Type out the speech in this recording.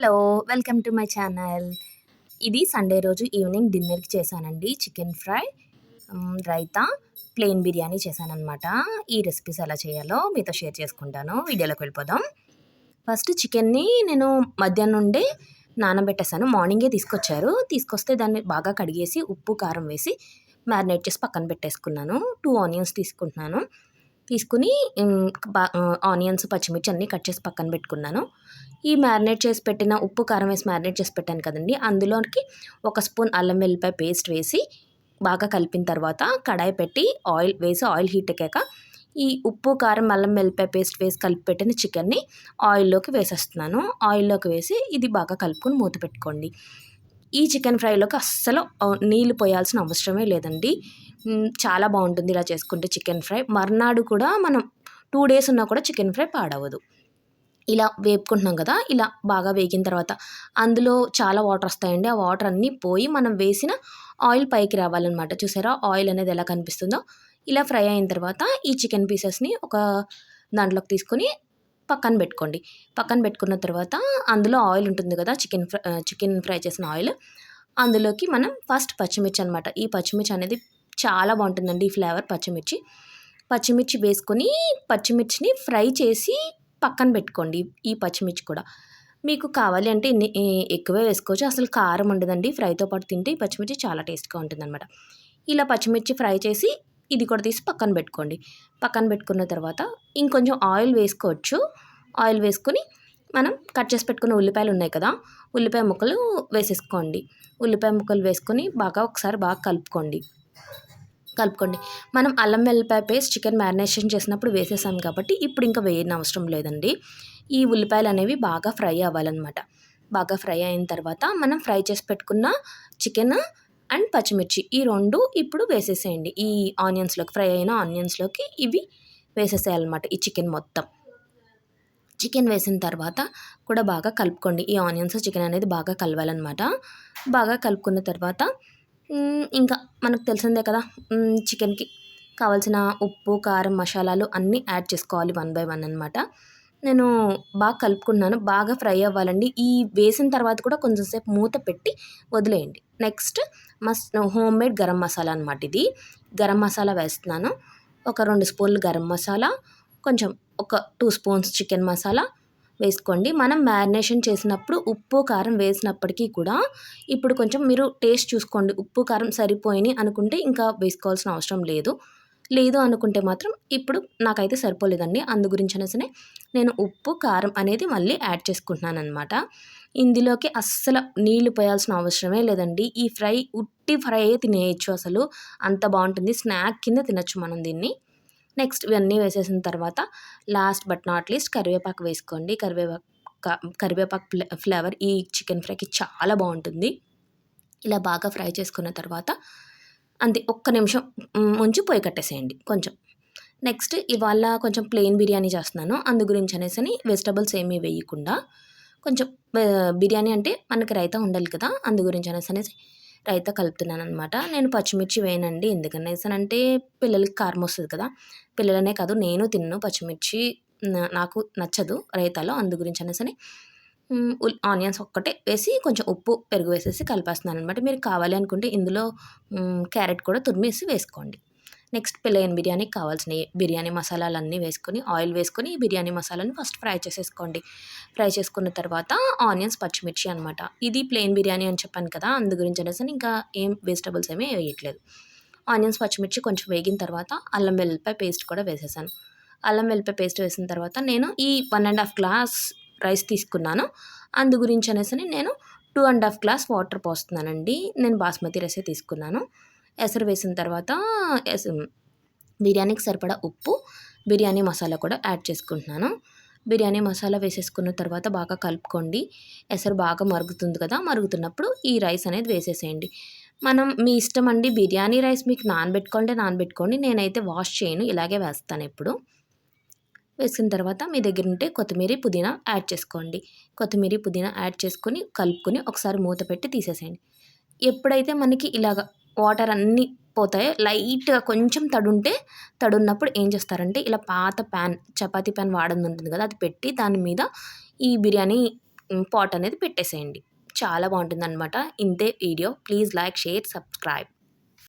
Hello welcome to my channel. ఇది Sunday రోజు evening డిన్నర్కి చేశానండి chicken fry raita plain biryani చేశానమాట ఈ రెసిపీస్ ఎలా చేయాలో మీతో షేర్ చేసుకుంటాను. వీడియోలోకి వెళ్ళిపోదాం. ఫస్ట్ చికెన్ని నేను మధ్యాహ్నం నుండే నానబెట్టేసాను మార్నింగే తీసుకొచ్చారు. తీసుకొస్తే దాన్ని బాగా కడిగేసి ఉప్పు కారం వేసి మ్యారినేట్ చేసి పక్కన పెట్టేసుకున్నాను. టూ ఆనియన్స్ తీసుకుంటున్నాను. తీసుకుని బా- ఆనియన్స్ పచ్చిమిర్చి అన్నీ కట్ చేసి పక్కన పెట్టుకున్నాను. ఈ మ్యారినేట్ చేసి పెట్టిన ఉప్పు కారం వేసి మ్యారినేట్ చేసి పెట్టాను కదండి. అందులోకి ఒక స్పూన్ అల్లం వెల్లిపాయ పేస్ట్ వేసి బాగా కలిపిన తర్వాత కడాయి పెట్టి ఆయిల్ వేసి ఆయిల్ హీట్ ఎక్కాక ఈ ఉప్పు కారం అల్లం వెల్లిపాయ పేస్ట్ వేసి కలిపి పెట్టిన చికెన్ని ఆయిల్లోకి వేసేస్తున్నాను. ఆయిల్లోకి వేసి ఇది బాగా కలుపుకొని మూత పెట్టుకోండి. ఈ చికెన్ ఫ్రైలోకి అస్సలు నీళ్ళు పోయాల్సిన అవసరమే లేదండి. చాలా బాగుంటుంది ఇలా చేసుకుంటే చికెన్ ఫ్రై. మర్నాడు కూడా మనం టూ డేస్ ఉన్నా కూడా చికెన్ ఫ్రై పాడవదు. ఇలా వేపుకుంటున్నాం కదా ఇలా బాగా వేగిన తర్వాత అందులో చాలా వాటర్ వస్తాయండి. ఆ వాటర్ అన్నీ పోయి మనం వేసిన ఆయిల్ పైకి రావాలన్నమాట. చూసారా? ఆయిల్ అనేది ఎలా కనిపిస్తుందో? ఇలా ఫ్రై అయిన తర్వాత ఈ చికెన్ పీసెస్ని ఒక దాంట్లోకి తీసుకొని పక్కన పెట్టుకోండి. పక్కన పెట్టుకున్న తర్వాత అందులో ఆయిల్ ఉంటుంది కదా చికెన్ ఫ్రై చికెన్ ఫ్రై చేసిన ఆయిల్. అందులోకి మనం ఫస్ట్ పచ్చిమిర్చి అనమాట ఈ పచ్చిమిర్చి అనేది చాలా బాగుంటుందండి ఈ ఫ్లేవర్ పచ్చిమిర్చి. పచ్చిమిర్చి వేసుకొని పచ్చిమిర్చిని ఫ్రై చేసి పక్కన పెట్టుకోండి ఈ పచ్చిమిర్చి కూడా. మీకు కావాలి అంటే ఎక్కువే వేసుకోవచ్చు. అసలు కారం ఉండదండి. ఫ్రైతో పాటు తింటే ఈ పచ్చిమిర్చి చాలా టేస్ట్గా ఉంటుందన్నమాట. ఇలా పచ్చిమిర్చి ఫ్రై చేసి ఇది కూడా తీసి పక్కన పెట్టుకోండి. పక్కన పెట్టుకున్న తర్వాత ఇంకొంచెం ఆయిల్ వేసుకోవచ్చు. ఆయిల్ వేసుకొని మనం కట్ చేసి పెట్టుకున్న ఉల్లిపాయలు ఉన్నాయి కదా ఉల్లిపాయ ముక్కలు వేసేసుకోండి. ఉల్లిపాయ ముక్కలు వేసుకొని బాగా ఒకసారి బాగా కలుపుకోండి. కలుపుకోండి. మనం అల్లం వెల్లిపాయ పేస్ట్ చికెన్ మ్యారినేషన్ చేసినప్పుడు వేసేసాం కాబట్టి ఇప్పుడు ఇంకా వేయని అవసరం లేదండి. ఈ ఉల్లిపాయలు అనేవి బాగా ఫ్రై అవ్వాలన్నమాట. బాగా ఫ్రై అయిన తర్వాత మనం ఫ్రై చేసి పెట్టుకున్న చికెన్ అండ్ పచ్చిమిర్చి ఈ రెండు ఇప్పుడు వేసేసేయండి. ఈ ఆనియన్స్లోకి ఫ్రై అయిన ఆనియన్స్లోకి ఇవి వేసేసేయాలన్నమాట ఈ చికెన్ మొత్తం. చికెన్ వేసిన తర్వాత కూడా బాగా కలుపుకోండి. ఈ ఆనియన్స్ చికెన్ అనేది బాగా కలవాలన్నమాట. బాగా కలుపుకున్న తర్వాత ఇంకా మనకు తెలిసిందే కదా చికెన్కి కావాల్సిన ఉప్పు కారం మసాలాలు అన్నీ యాడ్ చేసుకోవాలి వన్ బై వన్ అనమాట నేను బాగా కలుపుకున్నాను బాగా ఫ్రై అవ్వాలండి. ఈ వేసిన తర్వాత కూడా కొంచెం సేపు మూత పెట్టి వదిలేయండి. నెక్స్ట్ మస్ హోమ్ మేడ్ గరం మసాలా అనమాట ఇది. గరం మసాలా వేస్తున్నాను. ఒక రెండు స్పూన్లు గరం మసాలా కొంచెం ఒక టూ స్పూన్స్ చికెన్ మసాలా వేసుకోండి. మనం మ్యారినేషన్ చేసినప్పుడు ఉప్పు కారం వేసినప్పటికీ కూడా ఇప్పుడు కొంచెం మీరు టేస్ట్ చూసుకోండి. ఉప్పు కారం సరిపోయినాయి అనుకుంటే ఇంకా వేసుకోవాల్సిన అవసరం లేదు. లేదు అనుకుంటే మాత్రం ఇప్పుడు నాకైతే సరిపోలేదండి. అందు గురించి అనేసి నేను ఉప్పు కారం అనేది మళ్ళీ యాడ్ చేసుకుంటున్నాను అనమాట ఇందులోకి అస్సలు నీళ్ళు పోయాల్సిన అవసరమే లేదండి. ఈ ఫ్రై ఉట్టి ఫ్రై తినేయచ్చు అసలు. అంత బాగుంటుంది. స్నాక్ కింద తినచ్చు మనం దీన్ని. నెక్స్ట్ ఇవన్నీ వేసేసిన తర్వాత లాస్ట్ బట్ నాట్ లీస్ట్ కరివేపాకు వేసుకోండి. కరివేపాకు కరివేపాకు ఫ్లేవర్ ఈ చికెన్ ఫ్రైకి చాలా బాగుంటుంది. ఇలా బాగా ఫ్రై చేసుకున్న తర్వాత అంతే ఒక్క నిమిషం ముంచి ఉంచి పొయ్యి కట్టేసేయండి కొంచెం. నెక్స్ట్ ఇవాళ కొంచెం ప్లెయిన్ బిర్యానీ చేస్తున్నాను. అందు గురించి అనేసి వెజిటబుల్స్ ఏమీ వేయకుండా కొంచెం బిర్యానీ అంటే మనకి రైతా ఉండాలి కదా అందు గురించి అనేసి అనేసి రైతా కలుపుతున్నాను అనమాట నేను పచ్చిమిర్చి వేయనండి. ఎందుకన్నా అంటే పిల్లలకి కారం వస్తుంది కదా. పిల్లలనే కాదు నేను తిన్ను పచ్చిమిర్చి. నాకు నచ్చదు రైతాలో అందు గురించి అనేసి ఆనియన్స్ ఒక్కటే వేసి కొంచెం ఉప్పు పెరుగు వేసేసి కలిపేస్తున్నాను అనమాట మీరు కావాలి అనుకుంటే ఇందులో క్యారెట్ కూడా తురిమేసి వేసుకోండి. నెక్స్ట్ ప్లెయిన్ బిర్యానీకి కావాల్సిన బిర్యానీ మసాలాలన్నీ వేసుకొని ఆయిల్ వేసుకొని బిర్యానీ మసాలాని ఫస్ట్ ఫ్రై చేసేసుకోండి. ఫ్రై చేసుకున్న తర్వాత ఆనియన్స్ పచ్చిమిర్చి అనమాట ఇది ప్లెయిన్ బిర్యానీ అని చెప్పాను కదా అందు గురించి అనేసి ఇంకా ఏం వెజిటబుల్స్ ఏమీ వేయట్లేదు. ఆనియన్స్ పచ్చిమిర్చి కొంచెం వేగిన తర్వాత అల్లం వెల్లిపాయ పేస్ట్ కూడా వేసేసాను. అల్లం వెల్లిపాయ పేస్ట్ వేసిన తర్వాత నేను ఈ one and half glass rice తీసుకున్నాను. అందు గురించి అనేసి నేను two and half glass water పోస్తున్నానండి. నేను బాస్మతి రైసే తీసుకున్నాను. ఎసరు వేసిన తర్వాత బిర్యానీకి సరిపడా ఉప్పు బిర్యానీ మసాలా కూడా యాడ్ చేసుకుంటున్నాను. బిర్యానీ మసాలా వేసేసుకున్న తర్వాత బాగా కలుపుకోండి. ఎసరు బాగా మరుగుతుంది కదా మరుగుతున్నప్పుడు ఈ రైస్ అనేది వేసేసేయండి. మనం మీ ఇష్టం అండి బిర్యానీ రైస్ మీకు నానబెట్టుకోండి నానబెట్టుకోండి. నేనైతే వాష్ చేయను ఇలాగే వేస్తాను ఎప్పుడు. వేసిన తర్వాత మీ దగ్గర ఉంటే కొత్తిమీర పుదీనా యాడ్ చేసుకోండి. కొత్తిమీర పుదీనా యాడ్ చేసుకొని కలుపుకొని ఒకసారి మూత పెట్టి తీసేసేయండి. ఎప్పుడైతే మనకి ఇలాగ వాటర్ అన్నీ పోతాయి. లైట్గా కొంచెం తడుంటే తడున్నప్పుడు ఏం చేస్తారంటే ఇలా పాత ప్యాన్ చపాతీ ప్యాన్ వాడని ఉంటుంది కదా అది పెట్టి దాని మీద ఈ బిర్యానీ పాట్ అనేది పెట్టేసేయండి. చాలా బాగుంటుంది అనమాట ఇంతే video. Please like share subscribe.